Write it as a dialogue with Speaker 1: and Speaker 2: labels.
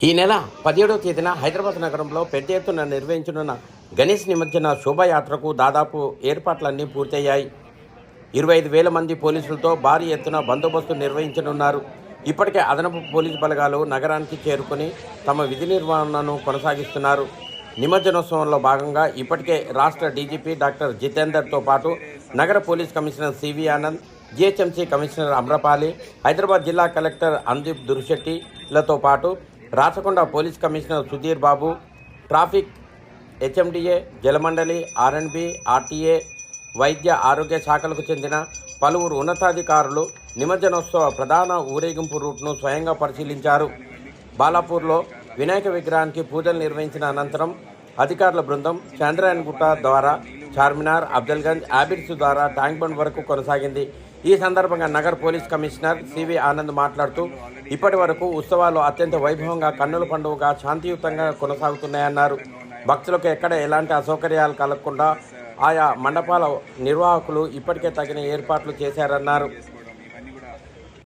Speaker 1: ఈ నెల పదిహేడవ తేదీన హైదరాబాద్ నగరంలో పెద్ద ఎత్తున నిర్వహించనున్న గణేష్ నిమజ్జన శోభాయాత్రకు దాదాపు ఏర్పాట్లన్నీ పూర్తయ్యాయి. ఇరవై ఐదు వేల మంది పోలీసులతో భారీ ఎత్తున బందోబస్తు నిర్వహించనున్నారు. ఇప్పటికే అదనపు పోలీసు బలగాలు నగరానికి చేరుకుని తమ విధి నిర్వహణను కొనసాగిస్తున్నారు. నిమజ్జనోత్సవంలో భాగంగా ఇప్పటికే రాష్ట్ర డీజీపీ డాక్టర్ జితేందర్తో పాటు నగర police commissioner CV Anand GHMC commissioner Amrapali Hyderabad జిల్లా కలెక్టర్ అందీప్ దురుశెట్టిలతో పాటు Rachakonda police commissioner Sudheer Babu traffic HMDA Jalamandali RNB RTA వైద్య ఆరోగ్య శాఖలకు చెందిన పలువురు ఉన్నతాధికారులు నిమజ్జనోత్సవ ప్రధాన ఊరేగింపు రూట్ను స్వయంగా పరిశీలించారు. బాలాపూర్లో వినాయక విగ్రహానికి పూజలు నిర్వహించిన అనంతరం అధికారుల బృందం చంద్రయాన్ గుట్ట ద్వారా చార్మినార్ అఫ్జల్గంజ్ ఆబిడ్స్ ద్వారా ట్యాంక్ బండ్ వరకు కొనసాగింది. ఈ సందర్భంగా నగర్ పోలీస్ కమిషనర్ సివి ఆనంద్ మాట్లాడుతూ ఇప్పటి వరకు ఉత్సవాలు అత్యంత వైభవంగా కన్నుల పండుగగా శాంతియుతంగా కొనసాగుతున్నాయన్నారు. భక్తులకు ఎక్కడ ఎలాంటి అసౌకర్యాలు కలగకుండా ఆయా మండపాల నిర్వాహకులు ఇప్పటికే తగిన ఏర్పాట్లు చేశారన్నారు.